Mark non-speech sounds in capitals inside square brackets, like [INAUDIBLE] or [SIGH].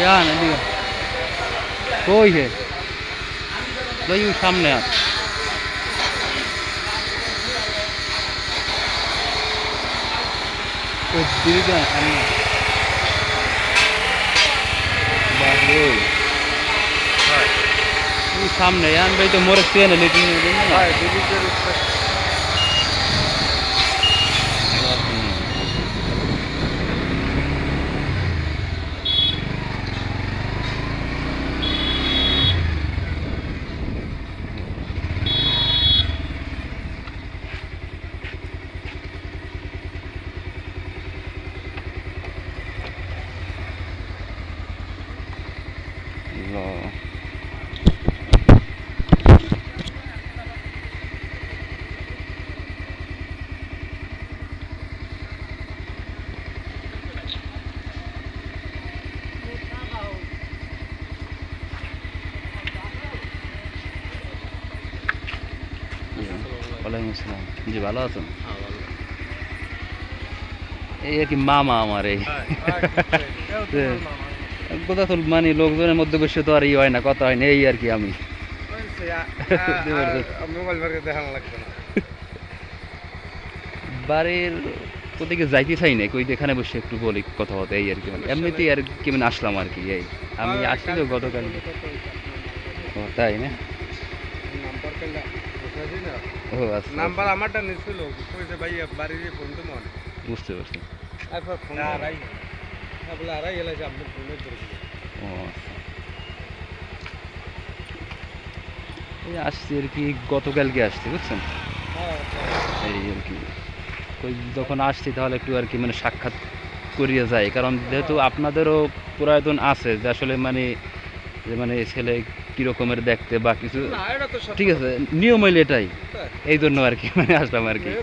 ইয়ান এদিকে কই হে ওই সামনে আস ওই দিদিকে আন, সামনে আস। বাপরে ওই সামনে ইয়ান ভাই তো মোরে চেনে লিটিং Allah. ওয়ালাইকুম আসসালাম। জি ভালো আছেন? এই আর কি মামা আমার। এই কথা তো মানে লোকজনের মধ্যে বসে তো আর ই হয় না কথা হয় না এই আর কি আমি। [LAUGHS] বাড়ির ওদিকে যাইতে চাই না কই এখানে বসে একটু বলি কথা হতো এই আর কি মানে। এমনিতেই আর কি মানে আসলাম আর কি এই। আমি আসছি তো গতকাল তাই না? ও আচ্ছা। নাম্বার আমারটা নিছিল কইছে ভাই বাড়ির ফোন তো মনে। বুঝতে পারছি। তারপর ফোন আড়াই। বলে আড়াই গেলে আপনি ফোনে ধরে ও আচ্ছা। এই আসছি আর কি গতকালকে আসছি বুঝছেন? এই আর কি। যখন আসছি তাহলে একটু আর কি মানে সাক্ষাৎ করিয়ে যায় কারণ যেহেতু আপনাদেরও প্রয়োজন আছে যে আসলে মানে যে মানে ছেলে কিরকমের দেখতে বা কিছু? ঠিক আছে নিয়ম হইলে এটাই। এই জন্য আর কি মানে আসলাম আর কি। এ